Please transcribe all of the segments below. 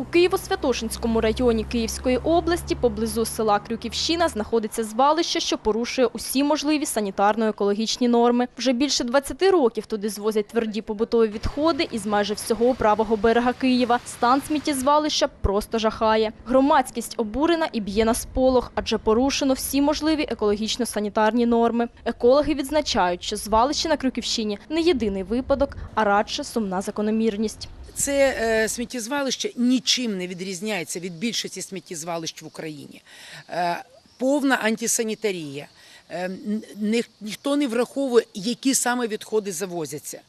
У Києво-Святошинському районі Київської області поблизу села Крюківщина знаходиться звалище, що порушує усі можливі санітарно-екологічні норми. Вже більше 20 років туди звозять тверді побутові відходи із майже всього правого берега Києва. Стан сміттєзвалища просто жахає. Громадськість обурена і б'є на сполох, адже порушено всі можливі екологічно-санітарні норми. Екологи відзначають, що звалище на Крюківщині не єдиний випадок, а радше сумна закономірність. Це е, сміттєзвалище нічим не відрізняється від більшості сміттєзвалищ в Україні. Е, повна антисанітарія. Е, ніхто не враховує, які саме відходи завозяться.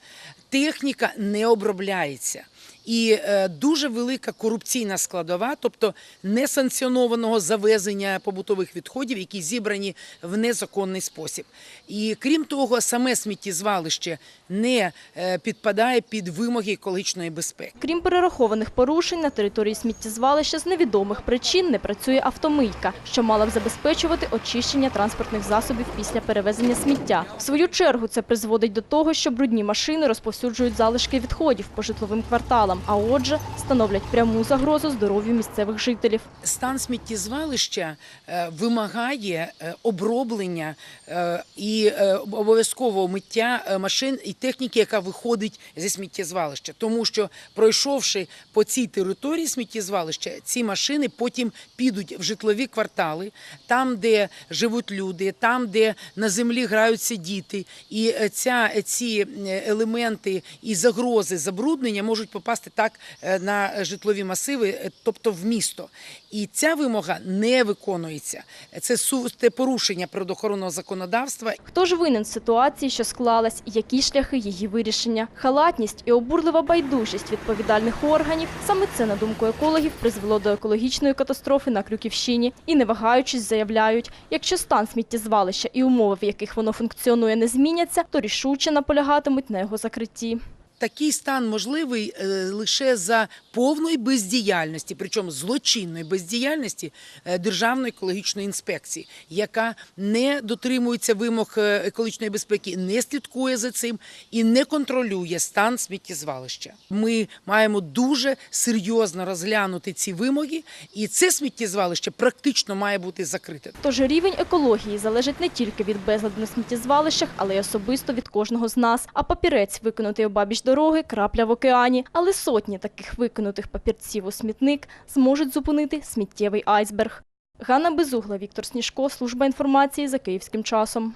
Техніка не обробляється. І е, дуже велика корупційна складова, тобто несанкціонованого завезення побутових відходів, які зібрані в незаконний спосіб. І крім того, саме сміттєзвалище не е, підпадає під вимоги екологічної безпеки. Крім перерахованих порушень, на території сміттєзвалища з невідомих причин не працює автомийка, що мала б забезпечувати очищення транспортних засобів після перевезення сміття. В свою чергу це призводить до того, що брудні машини розповсюджують залишки відходів по житловим кварталам, а отже, становлять пряму загрозу здоров'ю місцевих жителів. Стан сміттєзвалища е, вимагає е, оброблення е, і обов'язкового миття машин і техніки, яка виходить зі сміттєзвалища. Тому що пройшовши по цій території сміттєзвалища, ці машини потім підуть в житлові квартали, там, де живуть люди, там, де на землі граються діти, і ця ці елементи і загрози забруднення можуть попасти так е, на житлові масиви, е, тобто в місто. І ця вимога не виконується. Це це порушення природоохоронного законодавства. Хто ж винен в ситуації, що склалась, які шляхи її вирішення? Халатність і обурлива байдужість відповідальних органів – саме це, на думку екологів, призвело до екологічної катастрофи на Крюківщині. І не вагаючись заявляють, якщо стан сміттєзвалища і умови, в яких воно функціонує, не зміняться, то рішуче наполягатимуть на його закритті. Такий стан можливий е, лише за повної бездіяльності, причому злочинної бездіяльності е, Державної екологічної інспекції, яка не дотримується вимог е, екологічної безпеки, не слідкує за цим і не контролює стан сміттєзвалища. Ми маємо дуже серйозно розглянути ці вимоги, і це сміттєзвалище практично має бути закрите. Тож рівень екології залежить не тільки від безладу на сміттєзвалищах, але й особисто від кожного з нас. А папірець, викинутий обабіч дороги, крапля в океані. Але сотні таких викинутих папірців у смітник зможуть зупинити сміттєвий айсберг. Ганна Безугла, Віктор Сніжко, Служба інформації за київським часом.